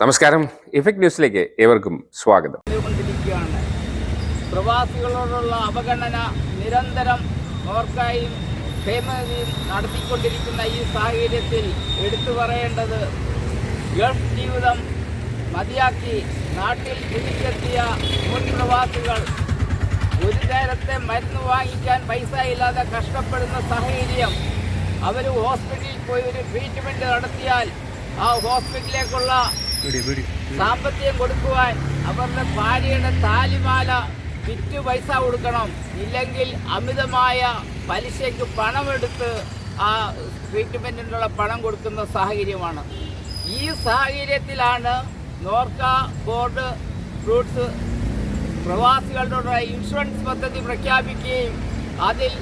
നമസ്കാരം. ഇഫക്ട് ന്യൂസിലേക്ക് ഏവർക്കും സ്വാഗതം. പ്രവാസികളോടുള്ള അവഗണന നിരന്തരം അവർക്കായി ക്ഷേമനിധിയും നടത്തിക്കൊണ്ടിരിക്കുന്ന ഈ സാഹചര്യത്തിൽ എടുത്തു പറയേണ്ടത് ഗൾഫ് ജീവിതം മതിയാക്കി നാട്ടിൽ തിരിച്ചെത്തിയ മുൻ പ്രവാസികൾ. ഒരു നേരത്തെ മരുന്ന് വാങ്ങിക്കാൻ പൈസ ഇല്ലാതെ കഷ്ടപ്പെടുന്ന സാഹചര്യം. അവർ ഹോസ്പിറ്റലിൽ പോയി ഒരു ട്രീറ്റ്മെന്റ് നടത്തിയാൽ ആ ഹോസ്പിറ്റലിലേക്കുള്ള സാമ്പത്തികം കൊടുക്കുവാൻ അവരുടെ ഭാര്യയുടെ താലിമാല വിറ്റ് പൈസ കൊടുക്കണം. ഇല്ലെങ്കിൽ അമിതമായ പലിശയ്ക്ക് പണമെടുത്ത് ആ ട്രീറ്റ്മെന്റിനുള്ള പണം കൊടുക്കുന്ന സാഹചര്യമാണ്. ഈ സാഹചര്യത്തിലാണ് നോർക്ക ബോർഡ് ഫ്രൂട്ട്സ് പ്രവാസികളുടെ ഇൻഷുറൻസ് പദ്ധതി പ്രഖ്യാപിക്കുകയും അതിൽ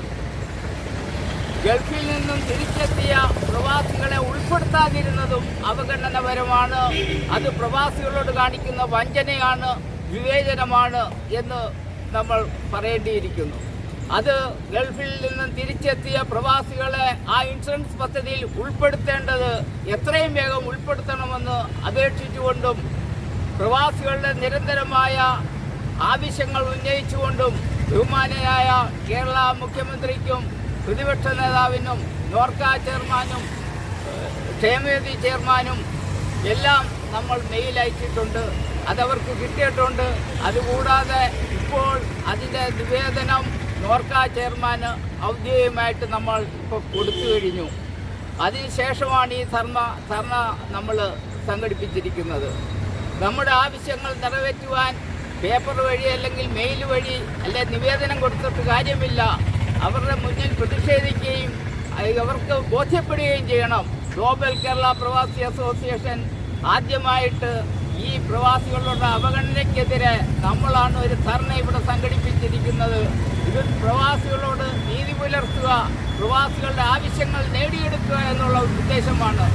ഗൾഫിൽ നിന്നും തിരിച്ചെത്തിയ പ്രവാസികളെ ഉൾപ്പെടുത്താതിരുന്നതും അവഗണനപരമാണ്. അത് പ്രവാസികളോട് കാണിക്കുന്ന വഞ്ചനയാണ് വിവേചനമാണ് എന്ന് നമ്മൾ പറയേണ്ടിയിരിക്കുന്നു. അത് ഗൾഫിൽ നിന്നും തിരിച്ചെത്തിയ പ്രവാസികളെ ആ ഇൻഷുറൻസ് പദ്ധതിയിൽ ഉൾപ്പെടുത്തേണ്ടത് എത്രയും വേഗം ഉൾപ്പെടുത്തണമെന്ന് അപേക്ഷിച്ചുകൊണ്ടും പ്രവാസികളുടെ നിരന്തരമായ ആവശ്യങ്ങൾ ഉന്നയിച്ചുകൊണ്ടും ബഹുമാനയായ കേരള മുഖ്യമന്ത്രിക്കും പ്രതിപക്ഷ നേതാവിനും നോർക്ക ചെയർമാനും ക്ഷേമനിധി ചെയർമാനും എല്ലാം നമ്മൾ മെയിൽ അയച്ചിട്ടുണ്ട്. അതവർക്ക് കിട്ടിയിട്ടുണ്ട്. അതുകൂടാതെ ഇപ്പോൾ അതിന്റെ നിവേദനം നോർക്ക ചെയർമാന് ഔദ്യോഗികമായിട്ട് നമ്മൾ ഇപ്പോൾ കൊടുത്തു കഴിഞ്ഞു. അതിനുശേഷമാണ് ഈ ധർമ്മ ധർണ നമ്മൾ സംഘടിപ്പിച്ചിരിക്കുന്നത്. നമ്മുടെ ആവശ്യങ്ങൾ നിറവേറ്റുവാൻ പേപ്പർ വഴി അല്ലെങ്കിൽ മെയിൽ വഴി അല്ലെ നിവേദനം കൊടുത്തിട്ട് കാര്യമില്ല. അവരുടെ മുന്നിൽ പ്രതിഷേധിക്കുകയും അവർക്ക് ബോധ്യപ്പെടുകയും ചെയ്യണം. ഗ്ലോബൽ കേരള പ്രവാസി അസോസിയേഷൻ ആദ്യമായിട്ട് ഈ പ്രവാസികളുടെ അവഗണനയ്ക്കെതിരെ നമ്മളാണ് ഒരു ധർണ ഇവിടെ സംഘടിപ്പിച്ചിരിക്കുന്നത്. ഇത് പ്രവാസികളോട് നീതി പുലർത്തുക പ്രവാസികളുടെ ആവശ്യങ്ങൾ നേടിയെടുക്കുക എന്നുള്ള ഉദ്ദേശമാണ്.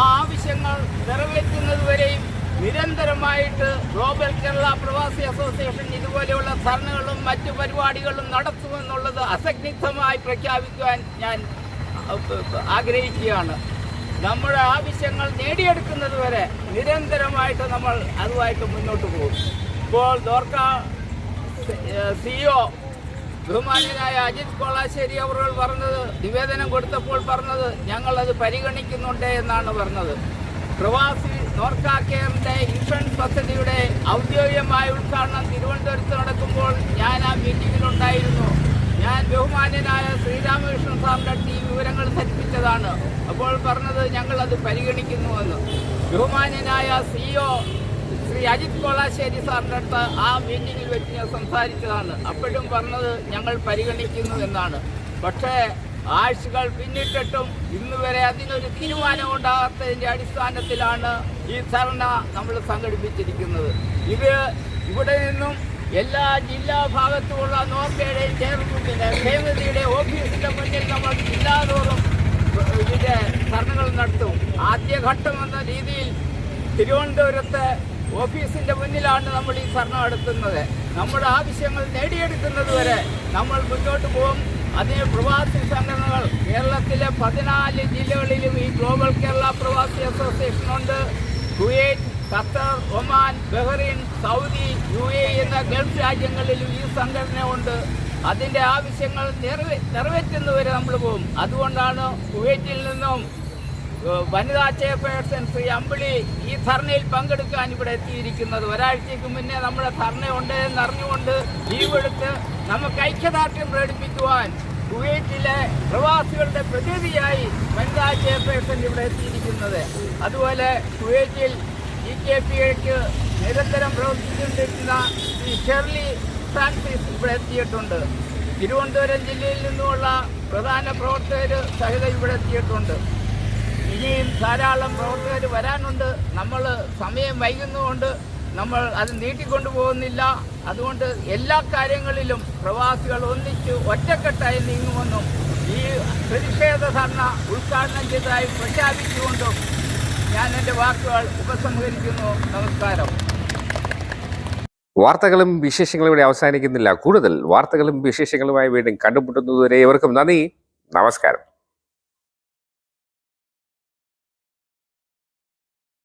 ആ ആവശ്യങ്ങൾ നിറവേറ്റുന്നതുവരെയും നിരന്തരമായിട്ട് ഗ്ലോബൽ കേരള പ്രവാസി അസോസിയേഷൻ ഇതുപോലെയുള്ള ധർണകളും മറ്റു പരിപാടികളും നടത്തുമെന്നുള്ളത് അസഗ്നിഗ്ധമായി പ്രഖ്യാപിക്കുവാൻ ഞാൻ ആഗ്രഹിക്കുകയാണ്. നമ്മുടെ ആവശ്യങ്ങൾ നേടിയെടുക്കുന്നത് വരെ നിരന്തരമായിട്ട് നമ്മൾ അതുമായിട്ട് മുന്നോട്ട് പോകും. ഇപ്പോൾ ദോർക്ക സിഇഒ ബഹുമാന്യനായ അജിത് കോളാശ്ശേരി അവർ പറഞ്ഞത് നിവേദനം കൊടുത്തപ്പോൾ പറഞ്ഞത് ഞങ്ങളത് പരിഗണിക്കുന്നുണ്ട് എന്നാണ് പറഞ്ഞത്. പ്രവാസി നോർക്ക കെയറിന്റെ ഇൻഷുറൻസ് പദ്ധതിയുടെ ഔദ്യോഗികമായ ഉദ്ഘാടനം തിരുവനന്തപുരത്ത് നടക്കുമ്പോൾ ഞാൻ ആ മീറ്റിംഗിലുണ്ടായിരുന്നു ഞാൻ ബഹുമാന്യനായ ശ്രീരാമകൃഷ്ണൻ സാറിന്റെ ഈ വിവരങ്ങൾ ധരിപ്പിച്ചതാണ്. അപ്പോൾ പറഞ്ഞത് അത് പരിഗണിക്കുന്നുവെന്ന്. ബഹുമാന്യനായ സിഇഒ ശ്രീ അജിത് കോളാശ്ശേരി സാറിന്റെ അടുത്ത് ആ മീറ്റിംഗിൽ വെച്ച് ഞാൻ സംസാരിച്ചതാണ്. അപ്പോഴും പറഞ്ഞത് ഞങ്ങൾ പരിഗണിക്കുന്നു എന്നാണ്. പക്ഷേ ആഴ്ചകൾ പിന്നിട്ടിട്ടും ഇന്ന് വരെ അതിനൊരു തീരുമാനം ഉണ്ടാകാത്തതിന്റെ അടിസ്ഥാനത്തിലാണ് ഈ ധർണ നമ്മൾ സംഘടിപ്പിച്ചിരിക്കുന്നത്. ഇത് ഇവിടെ നിന്നും എല്ലാ ജില്ലാ ഭാഗത്തുമുള്ള നോർക്കയുടെയും ചേർന്നിന്റെ ഹേമതിയുടെ ഓഫീസിന്റെ മുന്നിൽ നമ്മൾ ജില്ലാതോറും ഇതിന്റെ ധർണകൾ നടത്തും. ആദ്യഘട്ടം എന്ന രീതിയിൽ തിരുവനന്തപുരത്ത് ഓഫീസിന്റെ മുന്നിലാണ് നമ്മൾ ഈ ധർണ നടത്തുന്നത്. നമ്മുടെ ആവശ്യങ്ങൾ നേടിയെടുക്കുന്നത് വരെ നമ്മൾ മുന്നോട്ട് പോകും. അതിന് പ്രവാസി സംഘടനകൾ കേരളത്തിലെ പതിനാല് ജില്ലകളിലും ഈ ഗ്ലോബൽ കേരള പ്രവാസി അസോസിയേഷൻ ഉണ്ട്. Kuwait Qatar Oman Bahrain Saudi U A എന്ന ഗൾഫ് രാജ്യങ്ങളിലും ഈ സംഘടന ഉണ്ട്. അതിന്റെ ആവശ്യങ്ങൾ നിറവേ നിറവേറ്റുന്നവരെ നമ്മൾ പോകും. അതുകൊണ്ടാണ് കുവൈറ്റിൽ നിന്നും വനിതാ ചെയർപേഴ്സൺ ശ്രീ അമ്പിളി ഈ ധർണയിൽ പങ്കെടുക്കാൻ ഇവിടെ എത്തിയിരിക്കുന്നത്. ഒരാഴ്ചയ്ക്ക് മുന്നേ നമ്മുടെ ധർണയുണ്ട് എന്നറിഞ്ഞുകൊണ്ട് ലീവ് എടുത്ത് നമുക്ക് ഐക്യദാർഢ്യം പ്രകടിപ്പിക്കുവാൻ കുവൈറ്റിലെ പ്രവാസികളുടെ പ്രതിനിധിയായി വനിതാ ചെയർപേഴ്സൺ ഇവിടെ എത്തിയിരിക്കുന്നത്. അതുപോലെ കുവൈറ്റിൽ ഇ കെ പി എക്ക് നിരന്തരം പ്രവർത്തിച്ചുകൊണ്ടിരിക്കുന്ന ശ്രീ ഷെർലി ഫ്രാൻസിസ് ഇവിടെ എത്തിയിട്ടുണ്ട്. തിരുവനന്തപുരം ജില്ലയിൽ നിന്നുമുള്ള പ്രധാന പ്രവർത്തകർ സഹിതം ഇവിടെ എത്തിയിട്ടുണ്ട്. ഇനിയും ധാരാളം പ്രവർത്തകർ വരാനുണ്ട്. നമ്മൾ സമയം വൈകുന്നതുകൊണ്ട് നമ്മൾ അത് നീട്ടിക്കൊണ്ടു പോകുന്നില്ല അതുകൊണ്ട് എല്ലാ കാര്യങ്ങളിലും പ്രവാസികൾ ഒന്നിച്ച് ഒറ്റക്കെട്ടായി നീങ്ങുമെന്നും ഈ പ്രതിഷേധ ധർണ ഉദ്ഘാടനം ചെയ്തതായി പ്രഖ്യാപിച്ചുകൊണ്ടും ഞാൻ എന്റെ വാക്കുകൾ ഉപസംഹരിക്കുന്നു. നമസ്കാരം. വാർത്തകളും വിശേഷങ്ങളും ഇവിടെ അവസാനിക്കുന്നില്ല. കൂടുതൽ വാർത്തകളും വിശേഷങ്ങളുമായി വീണ്ടും കണ്ടുമുട്ടുന്നതുവരെ ഇവർക്കും നന്ദി. നമസ്കാരം.